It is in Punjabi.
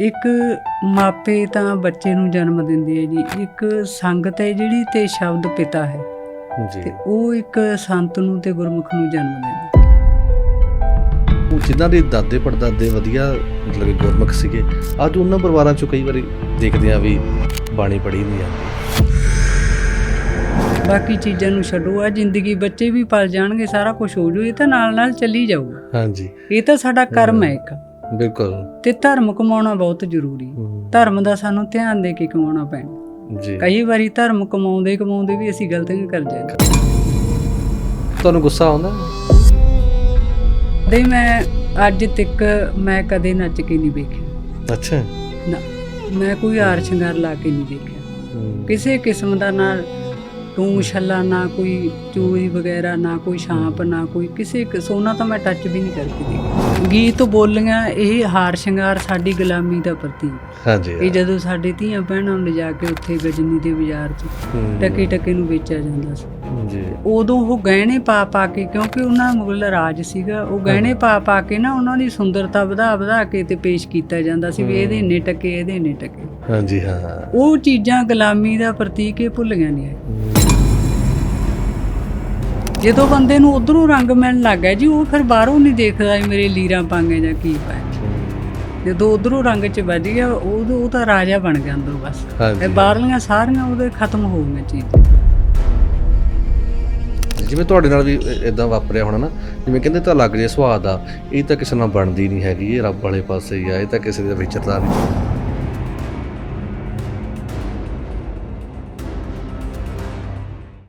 ਇੱਕ ਮਾਪੇ ਤਾਂ ਬੱਚੇ ਨੂੰ ਜਨਮ ਦਿੰਦੇ ਆ ਜੀ। ਇੱਕ ਸੰਗਤ ਹੈ ਜਿਹੜੀ ਤੇ ਸ਼ਬਦ ਪਿਤਾ ਹੈ। ਜੀ। ਤੇ ਉਹ ਇੱਕ ਸੰਤ ਨੂੰ ਤੇ ਗੁਰਮੁਖ ਨੂੰ ਜਨਮ ਦਿੰਦਾ ਉਹ ਜਿਨ੍ਹਾਂ ਦੇ ਦਾਦੇ ਪੜਦਾਦੇ ਵਧੀਆ ਮਤਲਬ ਕਿ ਗੁਰਮੁਖ ਸੀਗੇ ਅੱਜ ਉਹਨਾਂ ਪਰਿਵਾਰਾਂ ਚੋਂ ਕਈ ਵਾਰੀ ਦੇਖਦੇ ਆ ਵੀ ਬਾਣੀ ਪੜ੍ਹੀ ਨਹੀਂ ਜਾਂਦੀ। ਬਾਕੀ ਚੀਜ਼ਾਂ ਨੂੰ ਛੱਡੋ ਆ ਜ਼ਿੰਦਗੀ ਬੱਚੇ ਵੀ ਪਲ ਜਾਣਗੇ ਸਾਰਾ ਕੁਝ ਹੋ ਜੂ ਇਹ ਤਾਂ ਨਾਲ ਨਾਲ ਚੱਲੀ ਜਾਊਗਾ। ਹਾਂਜੀ। ਇਹ ਤਾਂ ਸਾਡਾ ਕਰਮ ਹੈ ਇੱਕ। ਬਿਲਕੁਲ। ਤੇ ਧਰਮ ਕਮਾਉਣਾ ਬਹੁਤ ਜ਼ਰੂਰੀ। ਧਰਮ ਦਾ ਸਾਨੂੰ ਧਿਆਨ ਦੇ ਕੇ ਕਮਾਉਣਾ ਪੈਣਾ। ਜੀ। ਕਈ ਵਾਰੀ ਧਰਮ ਕਮਾਉਂਦੇ ਕਮਾਉਂਦੇ ਵੀ ਅਸੀਂ ਗਲਤੀਆਂ ਕਰ ਜਾਂਦੇ। ਤੁਹਾਨੂੰ ਗੁੱਸਾ ਆਉਂਦਾ? ਦੇ ਮੈਂ ਅੱਜ ਤੱਕ ਮੈਂ ਕਦੇ ਨੱਚ ਕੇ ਨਹੀਂ ਵੇਖਿਆ। ਅੱਛਾ। ਨਾ ਮੈਂ ਕੋਈ ਹਾਰ ਸ਼ਿੰਗਾਰ ਲਾ ਕੇ ਨਹੀਂ ਦੇਖਿਆ। ਕਿਸੇ ਕਿਸਮ ਦਾ ਨਾ ਟੂੰ ਛੱਲਾ ਨਾ ਕੋਈ ਚੂੜੀ ਵਗੈਰਾ ਨਾ ਕੋਈ ਛਾਂਪ ਨਾ ਕੋਈ ਕਿਸੇ ਸੋਨਾ ਤਾਂ ਮੈਂ ਟੱਚ ਵੀ ਨਹੀਂ ਕਰਕੇ ਗੀਤ ਬੋਲੀਆਂ ਇਹ ਹਾਰ ਸ਼ਿੰਗਾਰ ਸਾਡੀ ਗੁਲਾਮੀ ਦਾ ਪ੍ਰਤੀਕ। ਹਾਂਜੀ ਇਹ ਜਦੋਂ ਸਾਡੇ ਧੀਆਂ ਭੈਣਾਂ ਨੂੰ ਲਿਜਾ ਕੇ ਉੱਥੇ ਗਜਨੀ ਦੇ ਬਾਜ਼ਾਰ 'ਚ ਟਕੇ ਟਕੇ ਨੂੰ ਵੇਚਿਆ ਜਾਂਦਾ ਸੀ। ਜੀ। ਉਦੋਂ ਉਹ ਗਹਿਣੇ ਪਾ ਪਾ ਕੇ ਕਿਉਂਕਿ ਉਹਨਾਂ ਮੁਗਲ ਰਾਜ ਸੀਗਾ ਉਹ ਗਹਿਣੇ ਪਾ ਪਾ ਕੇ ਨਾ ਉਹਨਾਂ ਦੀ ਸੁੰਦਰਤਾ ਵਧਾ ਵਧਾ ਕੇ ਤੇ ਪੇਸ਼ ਕੀਤਾ ਜਾਂਦਾ ਸੀ ਵੀ ਇਹਦੇ ਇੰਨੇ ਟਕੇ ਇਹਦੇ ਇੰਨੇ ਟਕੇ। ਹਾਂਜੀ ਹਾਂ। ਉਹ ਚੀਜ਼ਾਂ ਗੁਲਾਮੀ ਦਾ ਪ੍ਰਤੀਕ ਇਹ ਭੁੱਲੀਆਂ ਨਹੀਂ ਜਦੋਂ ਬੰਦੇ ਨੂੰ ਉਧਰੋਂ ਰੰਗ ਮਿਲਣ ਲੱਗ ਗਿਆ ਜੀ ਉਹ ਫਿਰ ਬਾਹਰੋਂ ਨਹੀਂ ਦੇਖਦਾ ਮੇਰੇ ਲੀਰਾਂ ਪਾਂਗੇ ਜਾਂ ਕੀ ਪਾਏ। ਜਦੋਂ ਉਧਰੋਂ ਰੰਗ 'ਚ ਵੱਜ ਗਿਆ ਉਹ ਉਹ ਤਾਂ ਰਾਜਾ ਬਣ ਗਿਆ ਅੰਦਰੋਂ ਬਸ। ਇਹ ਬਾਹਰਲੀਆਂ ਸਾਰੀਆਂ ਉਹਦੇ ਖਤਮ ਹੋ ਗਈਆਂ ਚੀਜ਼ਾਂ। ਜਿਵੇਂ ਤੁਹਾਡੇ ਨਾਲ ਵੀ ਇਦਾਂ ਵਾਪਰਿਆ ਹੋਣਾ ਨਾ ਜਿਵੇਂ ਕਹਿੰਦੇ ਤਾਂ ਲੱਗ ਜੇ ਸੁਆਦ ਆ ਇਹ ਤਾਂ ਕਿਸੇ ਨਾਲ ਬਣਦੀ ਨਹੀਂ ਹੈਗੀ ਇਹ ਰੱਬ ਵਾਲੇ ਪਾਸੇ ਹੀ ਆ ਇਹ ਤਾਂ ਕਿਸੇ ਦਾ ਵਿਚਰਦਾ ਨਹੀਂ